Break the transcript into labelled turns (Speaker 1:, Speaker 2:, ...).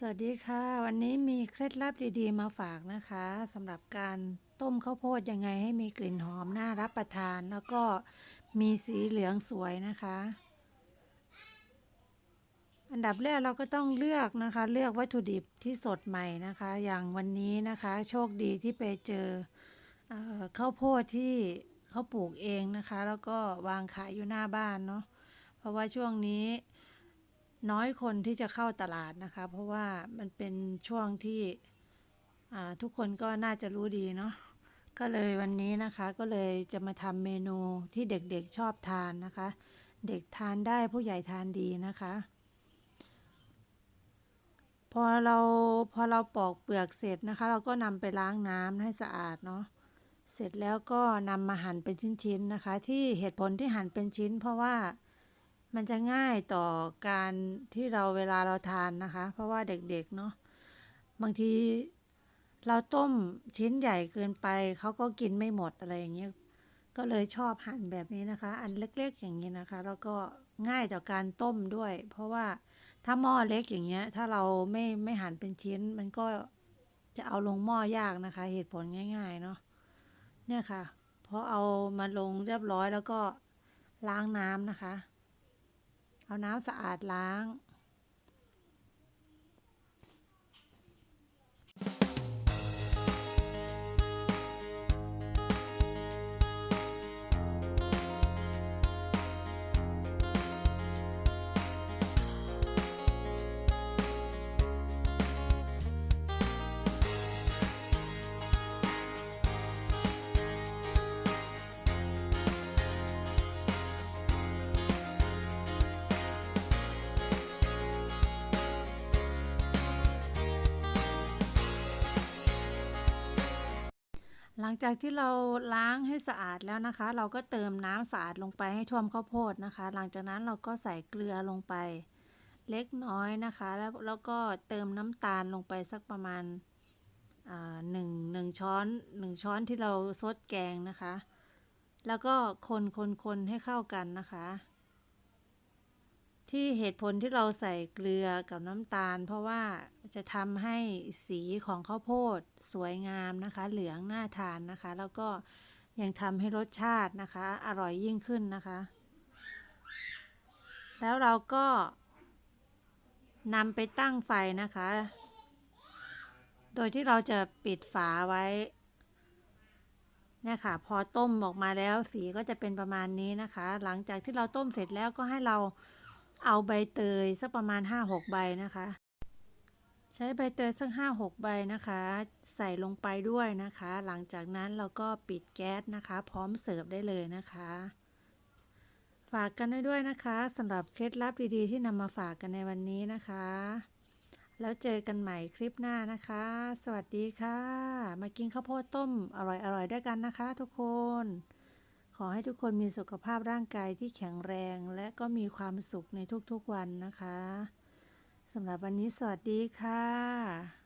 Speaker 1: สวัสดีค่ะ วันนี้มีเคล็ดลับดีๆ มาฝากนะคะสำหรับการต้มข้าวโพดยังไงให้มีกลิ่นหอมน่ารับประทาน แล้วก็มีสีเหลืองสวยนะคะ อันดับแรกเราก็ต้องเลือกนะคะ เลือกวัตถุดิบที่สดใหม่นะคะ อย่างวันนี้นะคะ โชคดีที่ไปเจอเออข้าวโพดที่เขาปลูกเองนะคะ แล้วก็วางขายอยู่หน้าบ้านเนาะเพราะว่าช่วงนี้ น้อยคนที่จะเข้าตลาดนะคะ เพราะว่ามันเป็นช่วงที่ทุกคนก็น่าจะรู้ดีเนาะก็เลยวันนี้นะคะก็เลยจะมาทำเมนูที่เด็กๆชอบทานนะคะ เด็กทานได้ผู้ใหญ่ทานดีนะคะ พอเราพอเราปอกเปลือกเสร็จนะคะ เราก็นำไปล้างน้ำให้สะอาดเนาะเสร็จแล้วก็นำมาหั่นเป็นชิ้นๆนะคะ ที่เหตุผลที่หั่นเป็นชิ้น เพราะว่า มันจะง่ายต่อการที่เราเวลาเราทานนะคะ เพราะว่าเด็กๆเนาะบางทีเราต้มชิ้นใหญ่เกินไปเขาก็กินไม่หมดอะไรอย่างเงี้ยก็เลยชอบหั่นแบบนี้นะคะ อันเล็กๆ อย่างนี้นะคะ แล้วก็ง่ายต่อการต้มด้วย เพราะว่าถ้าหม้อเล็กอย่างเงี้ย ถ้าเราไม่ไม่หั่นเป็นชิ้น มันก็จะเอาลงหม้อยากนะคะ เหตุผลง่าย ๆ เนาะเนี่ยค่ะพอเอามาลงเรียบร้อยแล้วก็ล้างน้ำนะคะ เอาน้ำสะอาดล้าง ลังจากที่เราล้างให้สะอาดแล้วนะคะ เราก็เติมน้ำสะอาดลงไปให้ท่วมข้าวโพดนะคะ หลังจากนั้นเราก็ใส่เกลือลงไปเล็กน้อยนะคะ แล้วแล้วก็เติมน้ำตาลลงไปสักประมาณหนึ่งหนึ่งช้อนหนึ่งช้อนที่เราซดแกงนะคะ แล้วก็คนคนคนให้เข้ากันนะคะ ที่เหตุผลที่เราใส่เกลือกับน้ำตาล เพราะว่าจะทำให้สีของข้าวโพดสวยงามนะคะ เหลืองน่าทานนะคะ แล้วก็ยังทำให้รสชาตินะคะ อร่อยยิ่งขึ้นนะคะ แล้วเราก็นำไปตั้งไฟนะคะ โดยที่เราจะปิดฝาไว้เนี่ยค่ะ พอต้มออกมาแล้วสีก็จะเป็นประมาณนี้นะคะ หลังจากที่เราต้มเสร็จแล้วก็ให้เรา เอาใบเตยสักประมาณ 5-6 ใบนะคะ ใช้ใบเตยสัก 5-6 ใบนะคะ ใส่ลงไปด้วยนะคะ หลังจากนั้นเราก็ปิดแก๊สนะคะ พร้อมเสิร์ฟได้เลยนะคะ ฝากกันได้ด้วยนะคะสำหรับเคล็ดลับดีๆ ที่นำมาฝากกันในวันนี้นะคะ แล้วเจอกันใหม่คลิปหน้านะคะ สวัสดีค่ะ มากินข้าวโพดต้มอร่อยๆด้วยกันนะคะ ทุกคน ขอให้ทุกคนมีสุขภาพร่างกายที่แข็งแรง และก็มีความสุขในทุกๆวันนะคะสำหรับวันนี้สวัสดีค่ะ